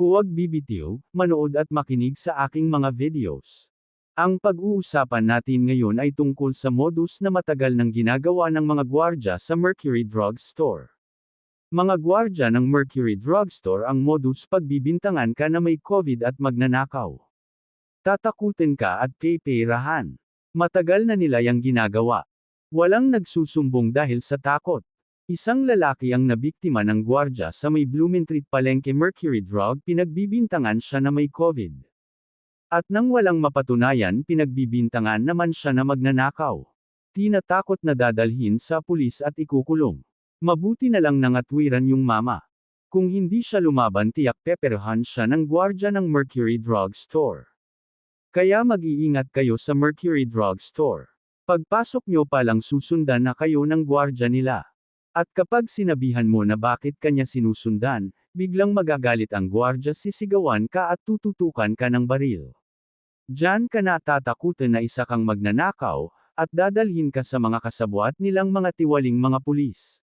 Huwag bibitiw, manood at makinig sa aking mga videos. Ang pag-uusapan natin ngayon ay tungkol sa modus na matagal nang ginagawa ng mga gwardya sa Mercury Drug Store. Mga gwardya ng Mercury Drug Store ang modus pagbibintangan ka na may COVID at magnanakaw. Tatakutin ka at peperahan. Matagal na nila yang ginagawa. Walang nagsusumbong dahil sa takot. Isang lalaki ang nabiktima ng gwardya sa may Blumentritt Palengke Mercury Drug pinagbibintangan siya na may COVID. At nang walang mapatunayan pinagbibintangan naman siya na magnanakaw. Tinatakot na dadalhin sa pulis at ikukulong. Mabuti na lang nangatwiran yung mama. Kung hindi siya lumaban tiyak peperahan siya ng gwardya ng Mercury Drug Store. Kaya mag-iingat kayo sa Mercury Drug Store. Pagpasok nyo palang susundan na kayo ng gwardya nila. At kapag sinabihan mo na bakit kanya sinusundan, biglang magagalit ang gwardya sisigawan ka at tututukan ka ng baril. Diyan ka na tatakutin na isa kang magnanakaw, at dadalhin ka sa mga kasabwat nilang mga tiwaling mga pulis.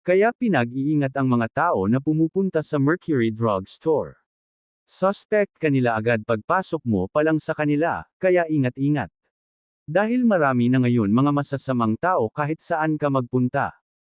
Kaya pinag-iingat ang mga tao na pumupunta sa Mercury Drug Store. Suspect kanila agad pagpasok mo palang sa kanila, kaya ingat-ingat. Dahil marami na ngayon mga masasamang tao kahit saan ka magpunta.